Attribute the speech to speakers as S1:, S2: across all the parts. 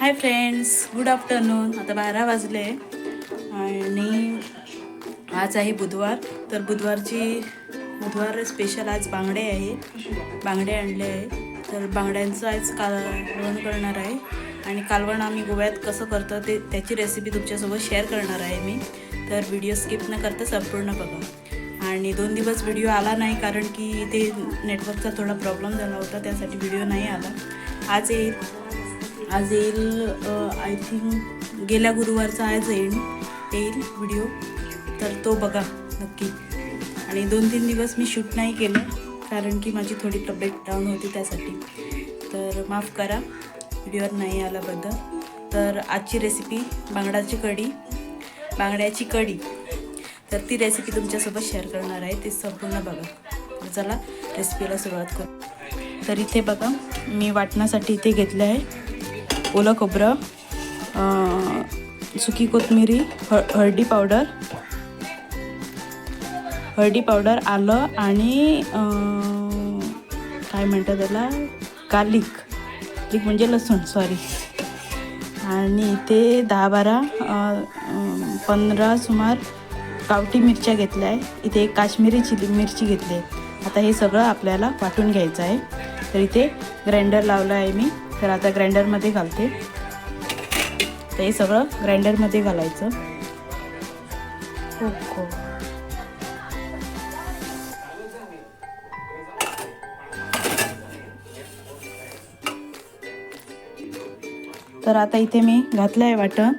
S1: Hi friends good afternoon आता बारा वाजले आणि आज आहे बुधवार. तर बुधवारची बुधवार स्पेशल आज बांगडे आहे. बांगडे आणले आहे. तर बांगड्यांचं आज कालवण करणार आहे. आणि कालवण आम्ही गोव्यात कसं करतो ते त्याची रेसिपी तुमच्यासोबत शेअर करणार आहे मी. तर व्हिडिओ स्किप न करता संपूर्ण बघा. आणि दोन दिवस व्हिडिओ आला नाही कारण की ते नेटवर्कचा थोडा प्रॉब्लेम झाला होता त्यासाठी व्हिडिओ नाही आला. आज येईल आज येईल आय थिंक गेल्या गुरुवारचा आज एंड येईल व्हिडिओ तर तो बघा नक्की. आणि दोन तीन दिवस मी शूट नाही केलं कारण की माझी थोडी तब्येत डाऊन होती त्यासाठी. तर माफ करा व्हिडिओवर नाही आल्याबद्दल तर आजची रेसिपी बांगडाची कढी. बांगड्याची कढी. तर ती रेसिपी तुमच्यासोबत शेअर करणार आहे ती संपूर्ण बघा. चला रेसिपीला सुरुवात करू. तर इथे बघा मी वाटण्यासाठी इथे घेतलं आहे. ओलं खोबरं सुकी कोथमिरी ह हळदी पावडर हळदी पावडर आलं आणि काय म्हणतात त्याला? गार्लिक. गार्लिक म्हणजे लसूण सॉरी आणि इथे दहा बारा पंधरा सुमार गावठी मिरच्या घेतल्या आहे इथे एक काश्मीरी चिली मिरची घेतली आहे. आता हे सगळं आपल्याला वाटून घ्यायचं आहे. तर इथे ग्राइंडर लावलं आहे मी. तर आता ग्राइंडरमध्ये घालते. तर हे सगळं ग्राइंडरमध्ये घालायचं. हो हो तर आता इथे मी घातलं आहे वाटण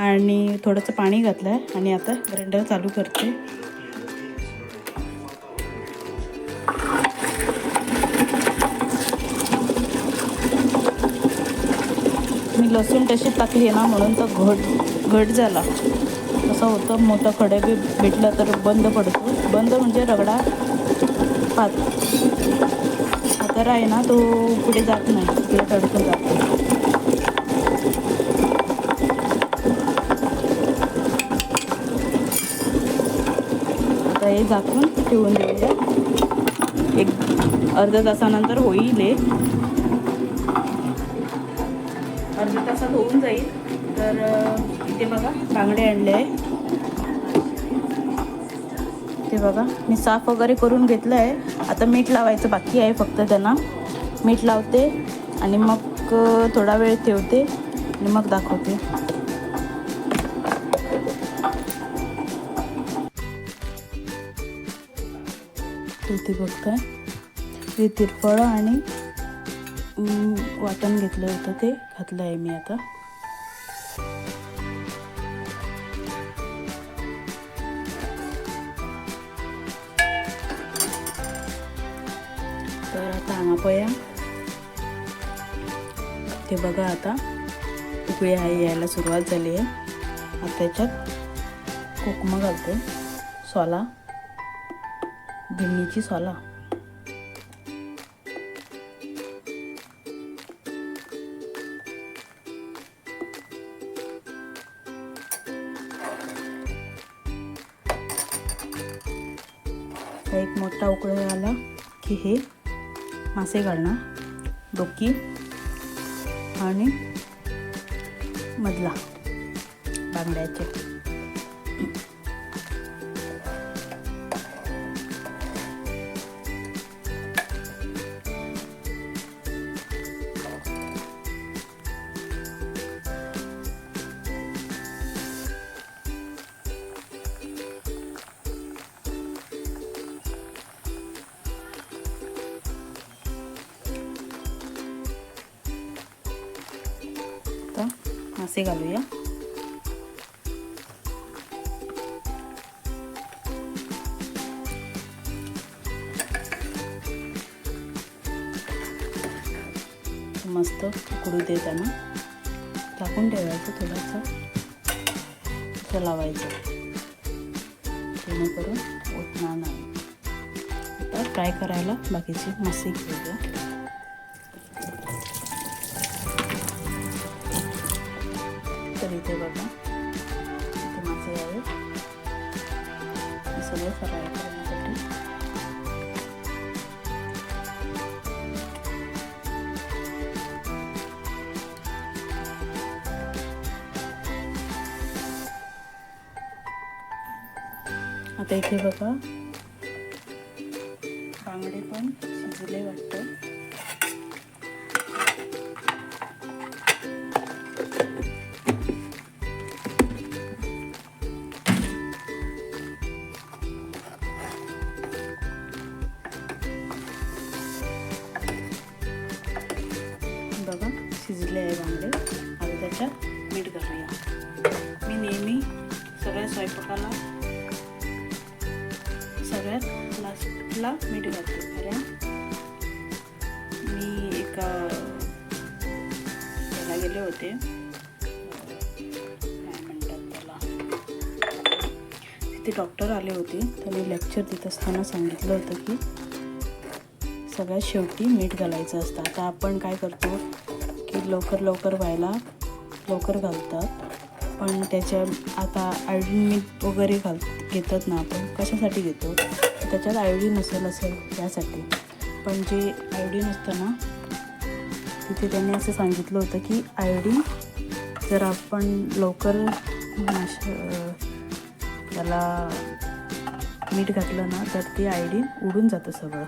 S1: आणि थोडंसं पाणी घातलं आहे आणि आता ग्राइंडर चालू करते. लसूण तशी टाकली आहे ना म्हणून तर घट घट झाला. असं होतं मोठं खडे बी भेटलं तर बंद पडतो. बंद म्हणजे रगडा पात. तर आहे ना तो पुढे जात नाही तिकडे तडकून जातो आता हे झाकून ठेवून देऊया. एक अर्ध्या तासानंतर होईल होऊन जाईल. तर इथे बघा बांगडे आणले आहे ते बघा मी साफ वगैरे करून घेतलं आहे. आता मीठ लावायचं बाकी आहे फक्त त्यांना. मीठ लावते आणि मग थोडा वेळ ठेवते आणि मग दाखवते. इथे बघताय. ते तिरफळ आणि वाटण घेतलं होतं ते. घातलं आहे मी आता. तर आता आमापया ते बघा आता. उकळी आहे यायला सुरुवात झाली आहे. आता त्याच्यात कोकमा घालते. सोला. भिंडीची सोला. आता एक आला की हे मासे घालणार डोकी आणि मधला बांगड्याचे. मासे घालूया. मस्त उकडू दे त्यांना टाकून ठेवायचं थोडंसं. असं लावायचं. जेणेकरून उठणार नाही. आता फ्राय करायला बाकीची मासे घेऊया फराळ करण्यासाठी आता इथे बघा. स्वयंपाकाला सगळ्यात लास्टला मीठ घालते कारण मी एका याला गेले होते. काय म्हणतात त्याला? तिथे डॉक्टर आले होते. त्यांनी लेक्चर देत असताना सांगितलं होतं की सगळ्यात शेवटी मीठ घालायचं असतं. आता आपण काय करतो की लवकर लवकर व्हायला लवकर घालतात. पण त्याच्या आता आयोडीन मीठ वगैरे घाल घेतात ना आपण कशासाठी घेतो? त्याच्यात आयोडीन नसेल असेल यासाठी पण जे आयोडीन असतं ना तिथे त्यांनी असं सांगितलं होतं की आयोडीन जर आपण लवकर नाश त्याला मीठ घातलं ना तर ते आयोडीन उडून जातं सगळं.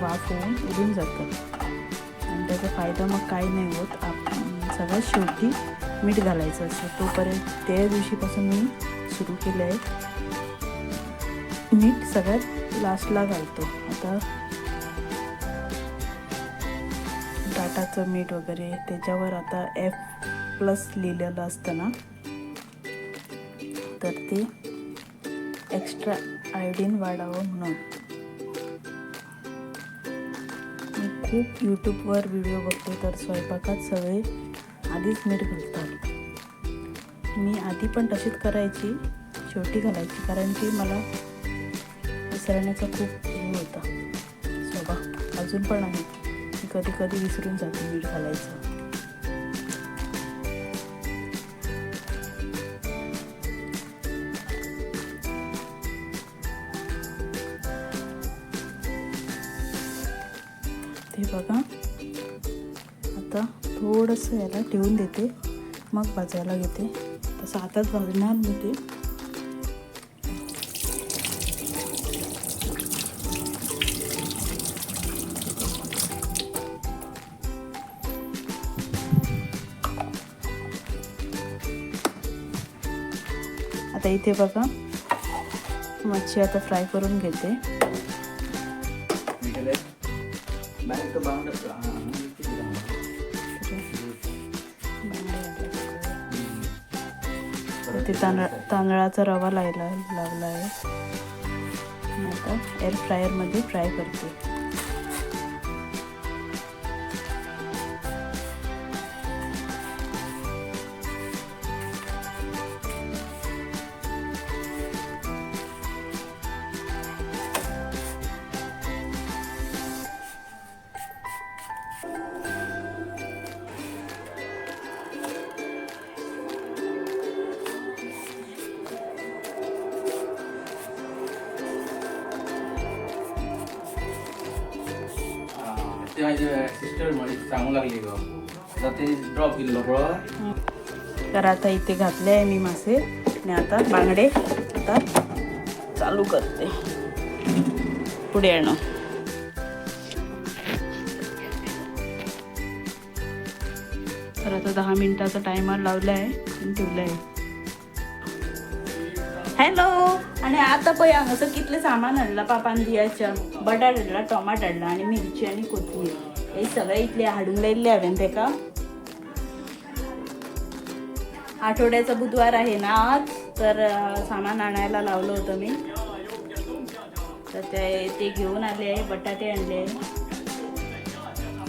S1: वाफ होऊन उडून जातं. त्याचा फायदा मग काही नाही होत. आपण सगळ्यात शेवटी मीठ घालायचं असतं. तोपर्यंत त्या दिवशीपासून मी सुरू केलं आहे. मीठ सगळ्यात लास्टला घालतो. आता टाटाचं मीठ वगैरे त्याच्यावर आता एफ प्लस लिहिलेलं असतं ना तर ते एक्स्ट्रा आयोडीन वाढावं म्हणून. खूप यूट्यूबवर व्हिडिओ बघते तर स्वयंपाकात सगळे आधीच मीठ घालतात. मी आधी पण तशीच करायची शेवटी घालायची कारण की मला विसरण्याचा खूप हे होता. स्वभाव अजून पण आहे मी कधी कधी विसरून जाते मीठ घालायचं. थोडंसं याला ठेवून देते. मग भाजायला घेते. तसं आताच भाजणार मी ते. आता इथे बघा. मच्छी आता फ्राय करून घेते.
S2: वरती
S1: ते तांदळा तांदळाचा रवा लायला लावला आहे आता एअर फ्रायरमध्ये फ्राय करते.
S2: ते माझे सिस्टरमध्ये सांगू लागली ग. आता ते ड्रॉप केलं बरोबर
S1: तर आता इथे घातले आहे मी मासे. आणि आता बांगडे आता चालू करते. पुढे येणं तर आता दहा मिनिटाचा टायमर लावला आहे आणि ठेवलं आहे हॅलो. आणि आता पया असं कितले सामान आणला पापान दियाच्या बटाट हाडला टोमाट हाडला आणि मिरची आणि कोथिंबीर. हे सगळे इथले हाडून लायले हांवें तेका आठवड्याचा बुधवार आहे ना आज तर सामान आणायला लावलं होतं मी. तर ते ते घेऊन आले आहे बटाटे आणले. आहे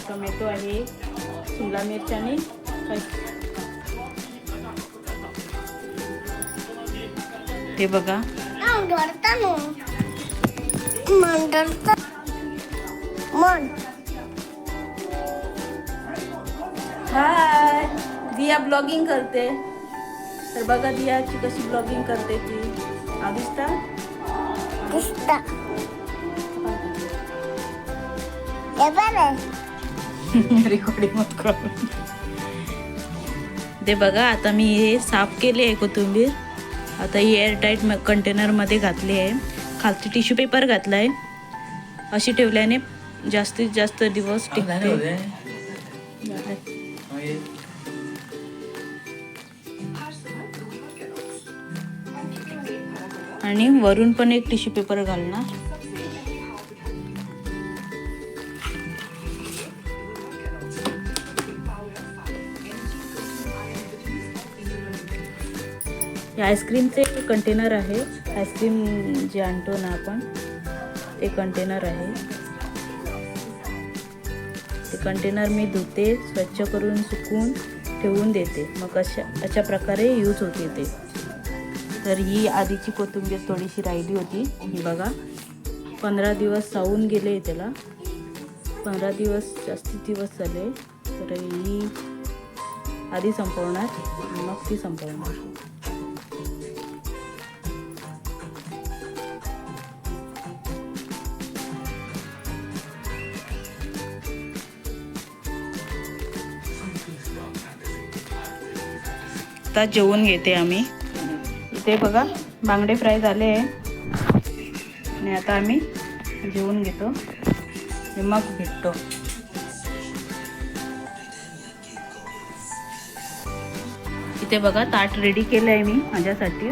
S1: टोमॅटो आहे शिमला मिरची आणि हे बघा. हाय दिया ब्लॉगिंग करते. तर बघा दियाची कशी ब्लॉगिंग करते ती.
S3: Ya vale.
S1: रेकॉर्डिंग ते बघा आता मी हे साफ केले आहे कोथिंबीर. आता ही एअरटाईट कंटेनरमध्ये घातली आहे. खालती टिश्यू पेपर घातला आहे अशी ठेवल्याने जास्तीत जास्त दिवस टिकते आणि वरून पण एक टिश्यू पेपर घालणार. हे आईस्क्रीमचे कंटेनर आहे. आईस्क्रीम जे आणतो ना आपण ते कंटेनर आहे. ते कंटेनर मी धुते स्वच्छ करून सुकून ठेवून देते. मग अशा अशा प्रकारे यूज होते ते तर ही आधीची कोथिंबीर थोडीशी राहिली होती. ही बघा. पंधरा दिवस सावून गेले त्याला. पंधरा दिवस जास्ती दिवस झाले. तर ही आधी संपवणार मग ती संपवणार. आता जेवून घेते आम्ही. इथे बघा बांगडे फ्राय झाले आहे. आणि आता आम्ही जेवून घेतो. आणि मग भेटतो. इथे बघा ताट रेडी केलं आहे मी माझ्यासाठी.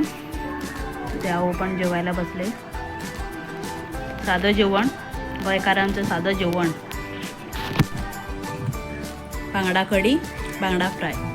S1: इथे पण जेवायला बसले. साधं जेवण. वयकारांचं साधं जेवण. बांगडा कढी बांगडा फ्राय.